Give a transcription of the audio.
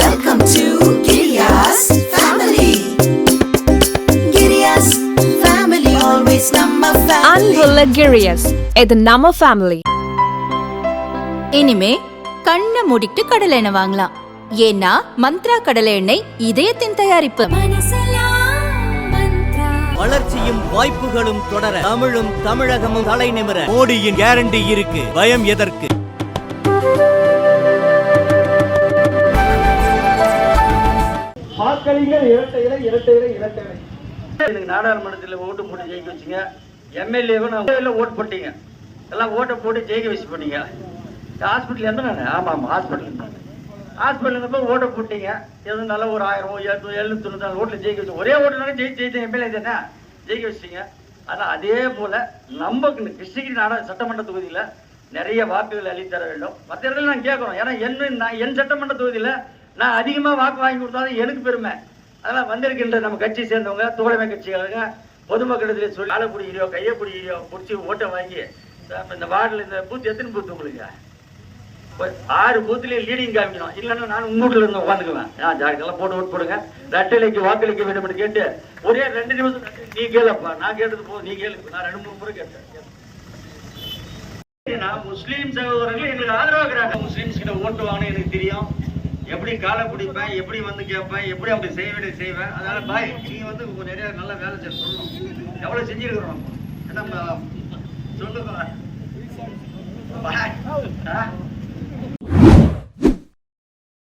Welcome to Giriya's family. Giriya's family, always number family. அன்புள்ள கிரியஸ் இது நம்ம ஃபேமிலி இனிமே கண்ணை மூடிட்டு கடலை எண்ணெய் வாங்கலாம். ஏன்னா மந்த்ரா கடலை எண்ணெய் இதயத்தின் தயாரிப்பு. வளர்ச்சியும் வாய்ப்புகளும் தொடர தமிழும் தமிழகமும் தலை நிமிர. மோடியின் கேரண்டி இருக்கு. பயம் எதற்கு? வாக்களிங்கள் இரட்டை இலை இரட்டை இலை இரட்டை இலை எனக்கு நாடாளுமன்றத்தில் ஓட்டு போட்டு ஜெயிக்க வச்சுங்க. எம்எல்ஏவும் நான் ஓட்டு போட்டீங்க. எல்லாம் ஓட்டை போட்டு ஜெயிக்க வச்சு போனீங்க. ஹாஸ்பிட்டல் எந்த நான் ஆமாம் ஆமாம் ஹாஸ்பிட்டல் ஹாஸ்பிட்டல் இருந்தப்போ ஓட்டை போட்டீங்க. எதுவும் நல்ல ஒரு ஆயிரம் எழுநூறு எழுநூத்தி தொண்ணூறு ஓட்டில் ஜெயிக்க வச்சு ஒரே ஓட்டுனாலும் ஜெயிச்சு ஜெயித்தேன் எம்எல்ஏ தானே? ஜெயிக்க வச்சிட்டீங்க. ஆனால் அதே போல் நம்ம கிருஷ்ணகிரி நாடா சட்டமன்ற தொகுதியில் நிறைய வாக்குகள் அளித்தர வேண்டும். மற்ற இடத்துல நான் கேட்குறோம் ஏன்னா என்ன நான் என் சட்டமன்ற தொகுதியில் நான் அதிகமாக வாக்கு வாங்கி கொடுத்தாலும் எனக்கு பெருமை. அதெல்லாம் வந்திருக்கின்ற நம்ம கட்சி சேர்ந்தவங்க தோழமை கட்சிகளுங்க பொதுமக்களிடத்துல சொல்லி ஆளை பிடிக்கிறியோ கையை பிடிக்கிறியோ பிடிச்சி ஓட்டை வாங்கி இந்த வார்டில் இந்த பூத்து எத்தனை பூத்து உங்களுக்கு? ஒரு ஆறு பூத்துலயே லீடிங் காமிக்கணும். இல்லைன்னா நான் உங்க வீட்டுல இருந்து உட்காந்துக்குவேன். நான் ஜாக்கெல்லாம் போட்டு ஓட்டு போடுங்க. ரெட்டலைக்கு வாக்களிக்க வேண்டும் என்று கேட்டு ஒரே ரெண்டு நிமிஷம் நீ கேளப்பா நான் கேட்டது போதும் நீ கேளு. நான் ரெண்டு மூணு முறை கேட்டேன். நான் முஸ்லீம் சகோதரர்கள் எங்களுக்கு ஆதரவாக்குறாங்க. முஸ்லீம்ஸ் கிட்ட ஓட்டு வாங்கினேன் எனக்கு தெரியும். எப்படி காலை பிடிப்பேன் எப்படி வந்து கேட்பேன் எப்படி அப்படி செய்ய வேண்டிய செய்வேன். அதனால பாய் நீ வந்து நிறைய நல்ல வேலை செய்ய சொல்லணும். எவ்வளவு செஞ்சிருக்கிறோம் என்ன சொல்லுங்க பாய். ஆ?